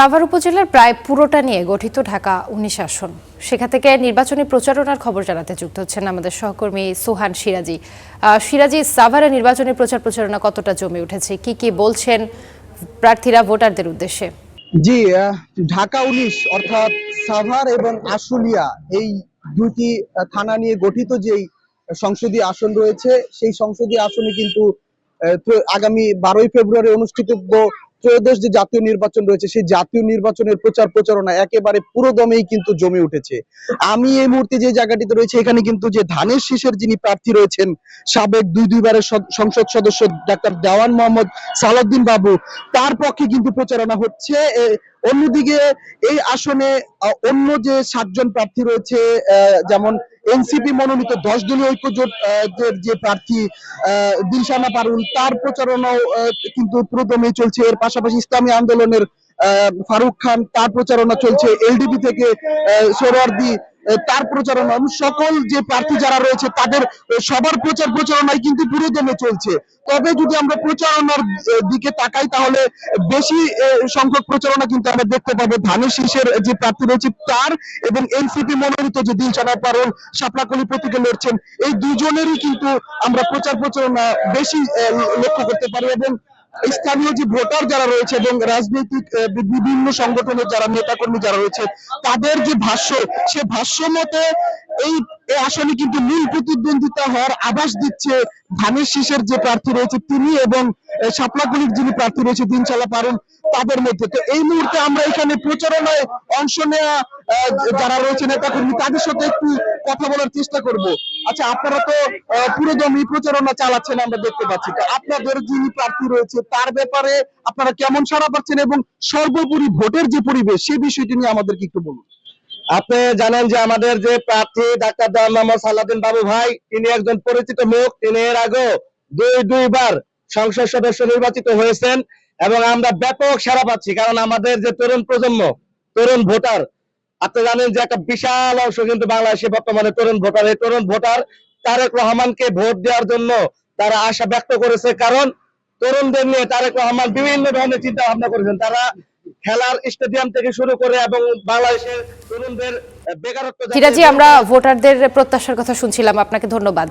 সাভার উপজেলার প্রায় পুরোটা নিয়ে গঠিত ঢাকা উনিশ আসন। সেখান থেকে নির্বাচনী প্রচারণার খবর জানাতে যুক্ত হচ্ছেন আমাদের সহকর্মী সোহান সিরাজি। সিরাজি, সাভারে নির্বাচনী প্রচার প্রচারণা কতটা জমে উঠেছে? কি কি বলছেন প্রার্থীরা ভোটারদের উদ্দেশ্যে? জি ঢাকা উনিশ, অর্থাৎ সাভার এবং আশুলিয়া এই দুটি থানা নিয়ে গঠিত যেই সংসদীয় আসন রয়েছে, সেই সংসদীয় আসনে কিন্তু আগামী বারোই ফেব্রুয়ারি অনুষ্ঠিতব্য ত্রয়োদশ যে জাতীয় নির্বাচন রয়েছে, সেই জাতীয় নির্বাচনের প্রচার প্রচারণা একেবারে পুরোদমেই কিন্তু জমে উঠেছে। আমি এই মুহূর্তে যে জায়গাটিতে রয়েছে, এখানে কিন্তু যে ধানের শীষের যিনি প্রার্থী রয়েছেন, সাবেক দুই দুইবারের সংসদ সদস্য ডাক্তার দেওয়ান মোহাম্মদ সালাউদ্দিন বাবু, তার পক্ষে কিন্তু প্রচারণা হচ্ছে। অন্যদিকে এই আসনে অন্য যে সাতজন প্রার্থী রয়েছে যেমন এনসিপি মনোনীত দশ দলীয় ঐক্যজোট যে- প্রার্থী দিলশানা পারুল তার প্রচারণাও কিন্তু প্রথমে চলছে। এর পাশাপাশি ইসলামী আন্দোলনের ফারুক খান তার প্রচারণা চলছে। এলডিপি থেকে আহ, তার প্রচারণা সকল যে প্রার্থী যারা রয়েছে, তাদের সবার প্রচার প্রচারণাই কিন্তু পুরো দমে চলছে। তবে যদি আমরা প্রচারণার দিকে তাকাই, তাহলে বেশি সংখ্যক প্রচারণা কিন্তু আমরা দেখতে পাবো। ধানের শীষের যে প্রার্থী রয়েছে তার এবং এনসিপি মনোনীত যে দিলশানা পারুল, শাপলাকলি প্রতীকে লড়ছেন, এই দুজনেরই কিন্তু আমরা প্রচার প্রচারণা বেশি লক্ষ্য করতে পারি এবং স্থানীয় যে ভোটার যারা রয়েছে এবং রাজনৈতিক বিভিন্ন সংগঠনের যারা নেতাকর্মী যারা রয়েছে, তাদের যে ভাষ্য, সে ভাষ্য মতে এই আসনে কিন্তু মূল প্রতিদ্বন্দ্বিতা হওয়ার আভাস দিচ্ছে ধানের শীষের যে প্রার্থী রয়েছে তিনি এবং আহ, যিনি প্রার্থী রয়েছে দিনশালা পারুল তাদের মধ্যে। তো এই মুহূর্তে আমরা এখানে প্রচারণায় অংশ নেওয়া যারা রয়েছে নেতাকর্মী তাদের সাথে একটু কথা বলার চেষ্টা করব। আচ্ছা আপনারা তো পুরোদমই প্রচারণা চালাচ্ছেন আমরা দেখতে পাচ্ছি। তো আপনাদের যিনি প্রার্থী রয়েছে তার ব্যাপারে আপনারা কেমন সাড়া পাচ্ছেন এবং সর্বোপরি ভোটের যে পরিবেশ সে বিষয়টি নিয়ে আমাদেরকে একটু বলুন। আপনি জানেন যে আমাদের যে প্রার্থী ডাক্তার মোহাম্মদ সালাউদ্দিন বাবু ভাই তিনি একজন পরিচিত মুখ তিনি এর আগেও দুই দুইবার সংসদ সদস্য নির্বাচিত হয়েছেন এবং আমরা ব্যাপক সাড়া পাচ্ছি। কারণ আমাদের যে তরুণ প্রজন্ম তরুণ ভোটার আপনি জানেন যে একটা বিশাল অংশ কিন্তু বাংলাদেশে বর্তমানে তরুণ ভোটার। এই তরুণ ভোটার তারেক রহমানকে ভোট দেওয়ার জন্য তারা আশা ব্যক্ত করেছে। কারণ তরুণদের নিয়ে তারেক রহমান বিভিন্ন ধরনের চিন্তা ভাবনা করেছেন। তারা খেলার স্টেডিয়াম থেকে শুরু করে এবং বাংলাদেশের তরুণদের বেকারত্ব আমরা ভোটারদের প্রত্যাশার কথা শুনছিলাম। আপনাকে ধন্যবাদ।